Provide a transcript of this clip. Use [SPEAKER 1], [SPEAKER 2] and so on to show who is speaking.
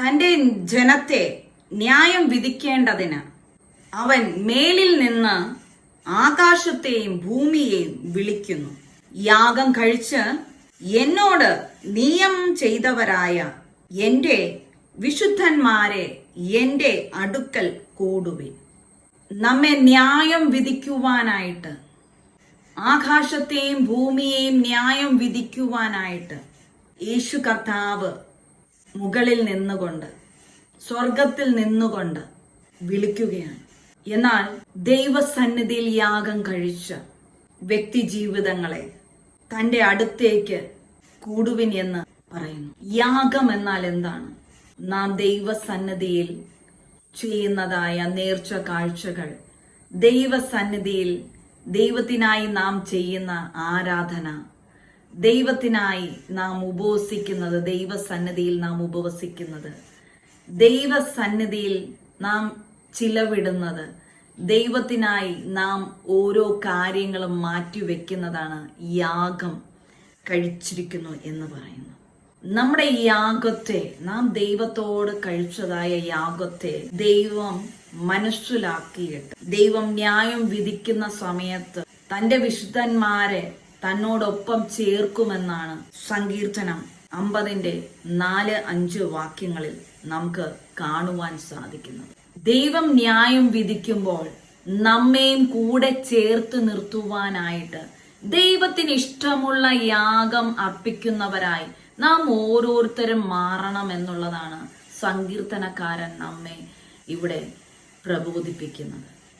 [SPEAKER 1] തന്റെ ജനത്തെ ന്യായം വിധിക്കേണ്ടതിന് അവൻ മേലിൽ നിന്ന് ആകാശത്തെയും ഭൂമിയെയും വിളിക്കുന്നു. യാഗം കഴിച്ച് എന്നോട് നിയമം ചെയ്തവരായ എന്റെ വിശുദ്ധന്മാരെ എന്റെ അടുക്കൽ കൂടുവിൻ. നമ്മെ ന്യായം വിധിക്കുവാനായിട്ട് ആകാശത്തെയും ഭൂമിയെയും ന്യായം വിധിക്കുവാനായിട്ട് യേശു കർത്താവ് മുകളിൽ നിന്നുകൊണ്ട് സ്വർഗത്തിൽ നിന്നുകൊണ്ട് വിളിക്കുകയാണ്. എന്നാൽ ദൈവസന്നിധിയിൽ യാഗം കഴിച്ച വ്യക്തി ജീവിതങ്ങളെ തന്റെ അടുത്തേക്ക് കൂടുവിൻ എന്ന് പറയുന്നു. യാഗം എന്നാൽ എന്താണ്? നാം ദൈവസന്നിധിയിൽ ചെയ്യുന്നതായ നേർച്ച കാഴ്ചകൾ ദൈവസന്നിധിയിൽ ദൈവത്തിനായി നാം ചെയ്യുന്ന ആരാധന ദൈവത്തിനായി നാം ഉപവസിക്കുന്നത് ദൈവസന്നിധിയിൽ നാം ഉപവസിക്കുന്നത്. ദൈവസന്നിധിയിൽ നാം ചിലവിടുന്നത്. ദൈവത്തിനായി നാം ഓരോ കാര്യങ്ങളും മാറ്റിവെക്കുന്നതാണ് യാഗം കഴിച്ചിരിക്കുന്നു എന്ന് പറയുന്നു. നമ്മുടെ യാഗത്തെ നാം ദൈവത്തോട് കഴിച്ചതായ യാഗത്തെ ദൈവം മനസ്സിലാക്കിയിട്ട് ദൈവം ന്യായം വിധിക്കുന്ന സമയത്ത് തന്റെ വിശുദ്ധന്മാരെ തന്നോടൊപ്പം ചേർക്കുമെന്നാണ് സങ്കീർത്തനം അമ്പതിന്റെ നാല് അഞ്ച് വാക്യങ്ങളിൽ നമുക്ക് കാണുവാൻ സാധിക്കുന്നത്. ദൈവം ന്യായം വിധിക്കുമ്പോൾ നമ്മയും കൂടെ ചേർത്ത് നിർത്തുവാനായിട്ട് ദൈവത്തിന് ഇഷ്ടമുള്ള യാഗം അർപ്പിക്കുന്നവരായി നാം ഓരോരുത്തരും മാറണം എന്നുള്ളതാണ് സങ്കീർത്തനക്കാരൻ നമ്മെ ഇവിടെ പ്രബോധിപ്പിക്കുന്നത്.